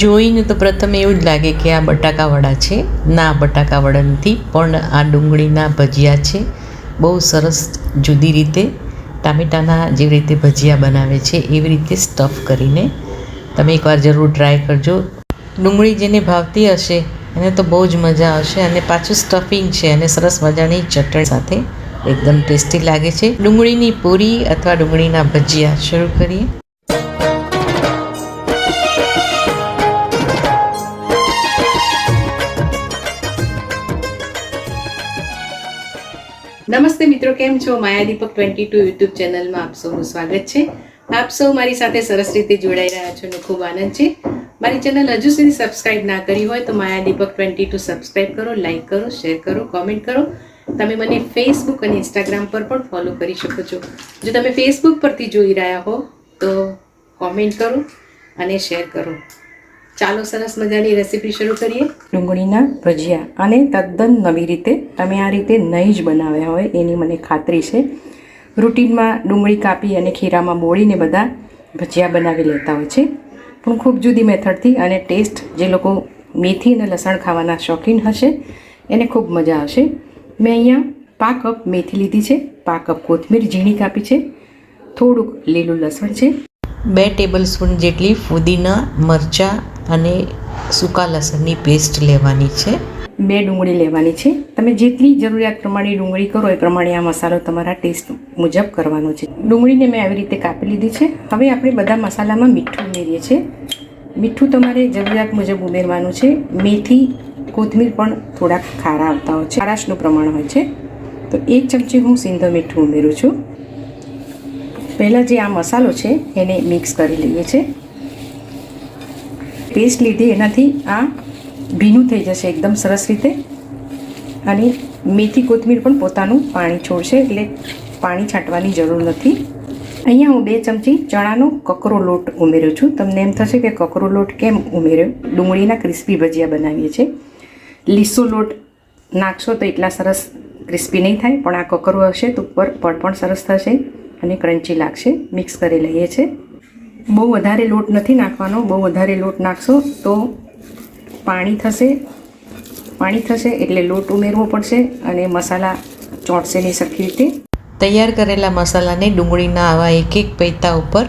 જોઈને તો પ્રથમ એવું જ લાગે કે આ બટાકાવડા છે. ના બટાકાવડા નથી પણ આ ડુંગળીના ભજીયા છે. બહુ સરસ જુદી રીતે ટામેટાના જેવી રીતે ભજીયા બનાવે છે, એવી રીતે સ્ટફ કરીને. તમે એકવાર જરૂર ટ્રાય કરજો. ડુંગળી જેને ભાવતી હશે, એને તો બહુ જ મજા આવશે અને પાછું સ્ટફિંગ છે અને સરસ મજાની ચટણી સાથે એકદમ ટેસ્ટી લાગે છે. ડુંગળીની પૂરી અથવા ડુંગળીના ભજીયા શરૂ કરીએ. નમસ્તે મિત્રો, કેમ છો? Maya Deepak twenty two YouTube ચેનલમાં આપ સૌનું સ્વાગત છે. આપ સૌ મારી સાથે સરસ રીતે જોડાઈ રહ્યા છો અને ખૂબ આનંદ છે. મારી ચેનલ હજુ સુધી સબસ્ક્રાઇબ ના કરી હોય તો Maya Deepak twenty two subscribe કરો, લાઇક કરો, શેર કરો, કોમેન્ટ કરો. તમે મને ફેસબુક અને ઇન્સ્ટાગ્રામ પર પણ ફોલો કરી શકો છો. જો તમે ફેસબુક પરથી જોઈ રહ્યા હો તો કોમેન્ટ કરો અને શેર કરો. ચાલો સરસ મજાની રેસીપી શરૂ કરીએ. ડુંગળીના ભજીયા અને તદ્દન નવી રીતે તમે આ રીતે નહીં જ બનાવ્યા હોય એની મને ખાતરી છે. રૂટીનમાં ડુંગળી કાપી અને ખીરામાં બોળીને બધા ભજીયા બનાવી લેતા હોય છે. પણ ખૂબ જુદી મેથડથી અને ટેસ્ટ જે લોકો મેથી અને લસણ ખાવાના શોખીન હશે એને ખૂબ મજા આવશે. મેં અહીંયા પા કપ મેથી લીધી છે પા કપ કોથમીર ઝીણી કાપી છે થોડુંક લીલું લસણ છે. બે ટેબલ સ્પૂન જેટલી ફુદીના મરચાં અને સૂકા લસણની પેસ્ટ લેવાની છે. બે ડુંગળી લેવાની છે. તમે જેટલી જરૂરિયાત પ્રમાણે ડુંગળી કરો એ પ્રમાણે આ મસાલો તમારા ટેસ્ટ મુજબ કરવાનો છે. ડુંગળીને મેં આવી રીતે કાપી લીધી છે. હવે આપણે બધા મસાલામાં મીઠું ઉમેરીએ છીએ. મીઠું તમારે જરૂરિયાત મુજબ ઉમેરવાનું છે. મેથી, કોથમીર પણ થોડાક ખારા આવતા હોય છે. ખારાશનું પ્રમાણ હોય છે. તો એક ચમચી હું સિંધો મીઠું ઉમેરું છું. પહેલાં જે આ મસાલો છે એને મિક્સ કરી લઈએ છીએ. પેસ્ટ લીધી એનાથી આ ભીનું થઈ જશે એકદમ સરસ રીતે. અને મેથી કોથમીર પણ પોતાનું પાણી છોડશે એટલે પાણી છાંટવાની જરૂર નથી. અહીંયા હું બે ચમચી ચણાનો કકરો લોટ ઉમેર્યો છું. તમને એમ થશે કે કકરો લોટ કેમ ઉમેર્યો? ડુંગળીના ક્રિસ્પી ભજીયા બનાવીએ છીએ. લીસો લોટ નાખશો તો એટલા સરસ ક્રિસ્પી નહીં થાય, પણ આ કકરો હશે તો ઉપર પડ પણ સરસ થશે અને ક્રન્ચી લાગશે. મિક્સ કરી લઈએ છીએ. બહુ વધારે લોટ નથી નાખવાનો બહુ વધારે લોટ નાખશો તો પાણી થશે. પાણી થશે એટલે લોટ ઉમેરવો પડશે અને મસાલા ચોંટશે નહીં સરખી રીતે. તૈયાર કરેલા મસાલાને ડુંગળીના આવા એક એક પૈતા ઉપર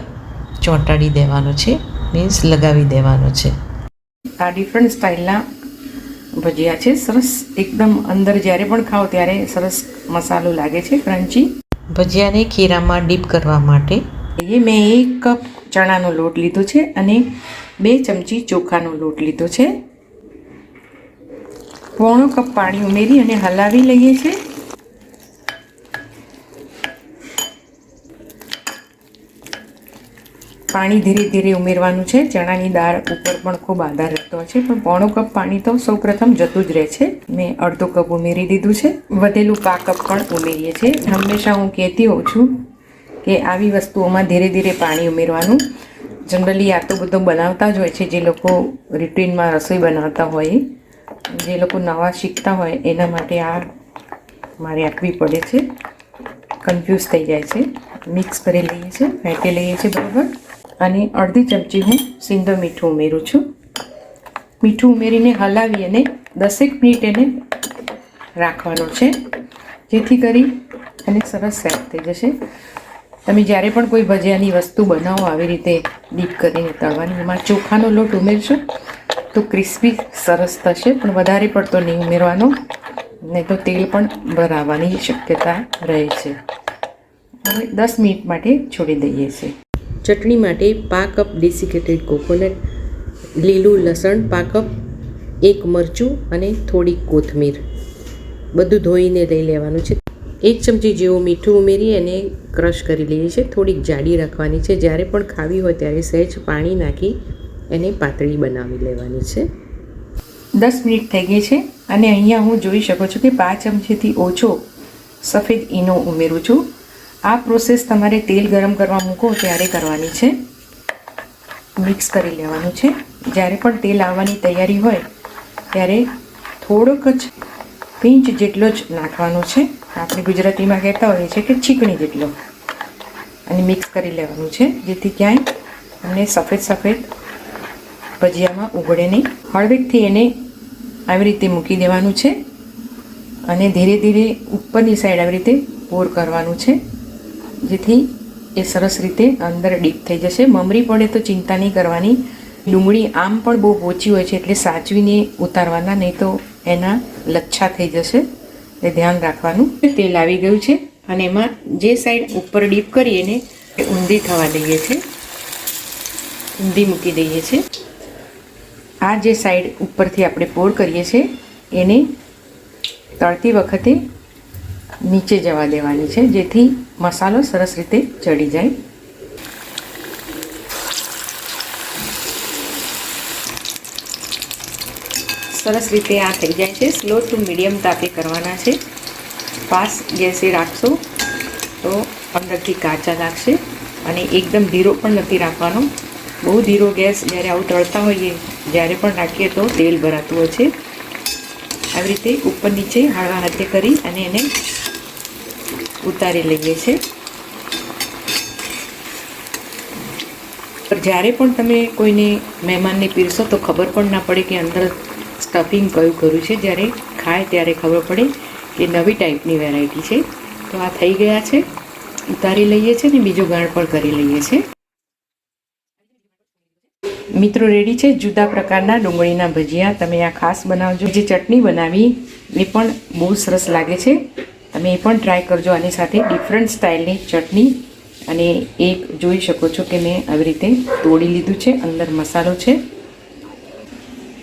ચોંટાડી દેવાનો છે મીન્સ લગાવી દેવાનો છે. આ ડિફરન્ટ સ્ટાઇલના ભજીયા છે. સરસ એકદમ અંદર જ્યારે પણ ખાઓ ત્યારે સરસ મસાલો લાગે છે ક્રન્ચી ભજીયાને ખીરામાં ડીપ કરવા માટે એ મેં એક કપ ચણાનો લોટ લીધો છે અને બે ચમચી ચોખાનો લોટ લીધો છે. પોણો કપ પાણી ઉમેરી અને હલાવી લઈએ છીએ પાણી ધીરે ધીરે ઉમેરવાનું છે. ચણાની દાળ ઉપર પણ ખૂબ આધાર રહેતો છે, પણ પોણો કપ પાણી તો સૌપ્રથમ જતું જ રહે છે. મેં અડધો કપ ઉમેરી દીધું છે. વધેલું પા કપ પણ ઉમેરીએ છીએ. હંમેશા હું કહેતી હોઉં છું કે આવી વસ્તુઓમાં ધીરે ધીરે પાણી ઉમેરવાનું. જનરલી આ તો બધું બનાવતા જ હોય છે, જે લોકો રૂટીનમાં રસોઈ બનાવતા હોય, જે લોકો નવા શીખતા હોય, એના માટે આ મારે આપવી પડે છે. કન્ફ્યુઝ થઈ જાય છે. મિક્સ કરી લઈએ છીએ ફેંટી લઈએ છીએ બરાબર. અને અડધી ચમચી હું સિંધો મીઠું ઉમેરું છું. મીઠું ઉમેરીને હલાવી અને દસેક મિનિટ એને રાખવાનો છે. જેથી કરી અને સરસ સેટ થઈ જશે. તમે જ્યારે પણ કોઈ ભજીયાની વસ્તુ બનાવો આવી રીતે ડીપ કરીને તળવાની, એમાં ચોખાનો લોટ ઉમેરશો તો ક્રિસ્પી, સરસ થશે, પણ વધારે પડતો નહીં ઉમેરવાનો, નહીં તો તેલ પણ ભરાવાની શક્યતા રહે છે. હવે દસ મિનિટ માટે છોડી દઈએ છીએ. ચટણી માટે પા કપ ડેસિકેટેડ કોકોનટ લીલું લસણ પા કપ, એક મરચું અને થોડીક કોથમીર. બધું ધોઈને લઈ લેવાનું છે. એક ચમચી જેવું મીઠું ઉમેરી અને ક્રશ કરી લઈએ છીએ. થોડીક જાડી રાખવાની છે. જ્યારે પણ ખાવી હોય ત્યારે સહેજ પાણી નાખી એને પાતળી બનાવી લેવાની છે. દસ મિનિટ થઈ ગઈ છે અને અહીંયા હું જોઈ શકું છું કે પાંચ ચમચીથી ઓછો સફેદ ઈનો ઉમેરું છું. આ પ્રોસેસ તમારે તેલ ગરમ કરવા મૂકો ત્યારે કરવાની છે. મિક્સ કરી લેવાનું છે. જ્યારે પણ તેલ આવવાની તૈયારી હોય ત્યારે થોડોક જ પિંચ જેટલો જ નાખવાનો છે. આપણે ગુજરાતીમાં કહેતા હોઈએ છીએ કે ચીકણી જેટલો. અને મિક્સ કરી લેવાનું છે, જેથી ક્યાંય અમને સફેદ સફેદ ભજીયામાં ઉગળે નહીં. હળવેકથી એને આવી રીતે મૂકી દેવાનું છે અને ધીરે ધીરે ઉપરની સાઈડ આવી રીતે પોર કરવાનું છે, જેથી એ સરસ રીતે અંદર ડીપ થઈ જશે. મમરી પડે તો ચિંતા નહીં કરવાની. ડુંગળી આમ પણ બહુ ઓછી હોય છે એટલે સાચવીને ઉતારવાના, નહીં તો એના લચ્છા થઈ જશે. એ ધ્યાન રાખવાનું. તેલ આવી ગયું છે અને એમાં જે સાઈડ ઉપર ડીપ કરીએ ને એ ઊંધી થવા દઈએ છે ઊંધી મૂકી દઈએ છે આ જે સાઈડ ઉપરથી આપણે પોર કરીએ છીએ એને તળતી વખતે નીચે જવા દેવાની છે જેથી મસાલો સરસ રીતે ચડી જાય. સરસ રીતે આ થઈ જાય છે. સ્લો ટુ મીડિયમ તાપે કરવાના છે. ફાસ્ટ ગેસે રાખશો તો અંદરથી કાચા લાગશે અને એકદમ ધીરો પણ નથી રાખવાનો. બહુ ધીરો ગેસ જ્યારે આવું તળતા હોઈએ જ્યારે પણ રાખીએ તો તેલ ભરાતું હોય છે. આવી રીતે ઉપર નીચે હળવા હાથે કરી અને એને ઉતારી લઈએ છીએ જ્યારે પણ તમે કોઈને મહેમાનને પીરશો તો ખબર પણ ના પડે કે અંદર સ્ટફિંગ કયું કર્યું છે? જ્યારે ખાય ત્યારે ખબર પડે કે નવી ટાઈપની વેરાયટી છે. તો આ થઈ ગયા છે. ઉતારી લઈએ છીએ ને બીજો ગાળ પણ કરી લઈએ છીએ મિત્રો રેડી છે? જુદા પ્રકારના ડુંગળીના ભજીયા. તમે આ ખાસ બનાવજો. જે ચટણી બનાવી, એ પણ બહુ સરસ લાગે છે. તમે એ પણ ટ્રાય કરજો. આની સાથે ડિફરન્ટ સ્ટાઇલની ચટણી. અને એક જોઈ શકો છો કે મેં આવી રીતે તોડી લીધું છે. અંદર મસાલો છે.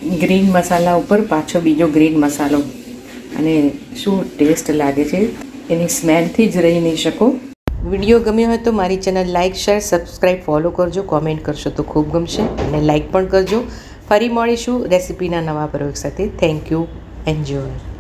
ગ્રીન મસાલા ઉપર પાછો બીજો ગ્રીન મસાલો. અને શું ટેસ્ટ લાગે છે, એની સ્મેલથી જ રહી નહીં શકો. વીડિયો ગમ્યો હોય તો મારી channel like share subscribe follow કરજો, કોમેન્ટ કરશો તો ખૂબ ગમશે. અને લાઇક પણ કરજો. ફરી મળીશું રેસિપીના નવા પ્રયોગ સાથે. Thank you. એન્જોય.